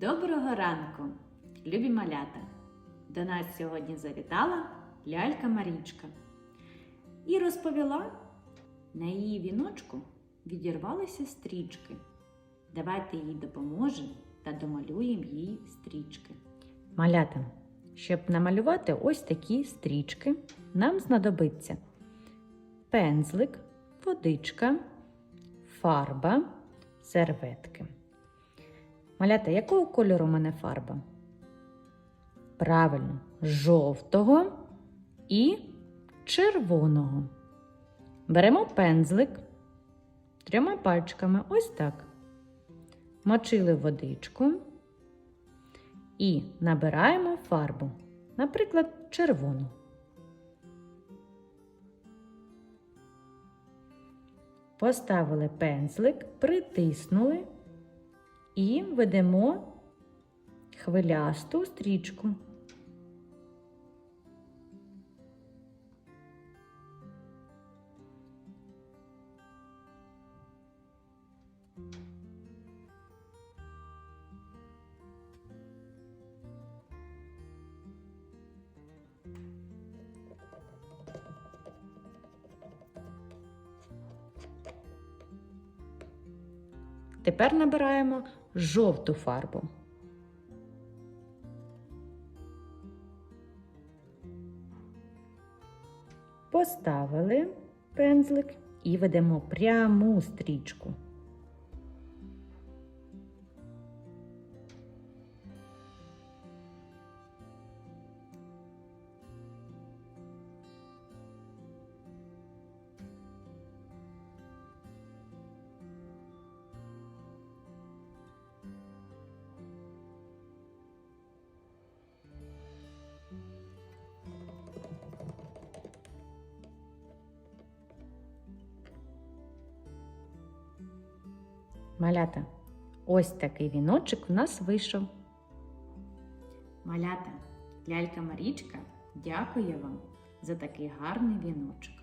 Доброго ранку, любі малята! До нас сьогодні завітала лялька Марічка і розповіла, на її віночку відірвалися стрічки. Давайте їй допоможемо та домалюємо їй стрічки. Малята, щоб намалювати ось такі стрічки, нам знадобиться пензлик, водичка, фарба, серветки. Малята, якого кольору у мене фарба? Правильно, жовтого і червоного. Беремо пензлик трьома пальчиками, ось так. Мочили водичку і набираємо фарбу, наприклад, червону. Поставили пензлик, притиснули і ведемо хвилясту стрічку. Тепер набираємо жовту фарбу. Поставили пензлик і ведемо пряму стрічку. Малята, ось такий віночок у нас вийшов. Малята, лялька Марічка дякує вам за такий гарний віночок.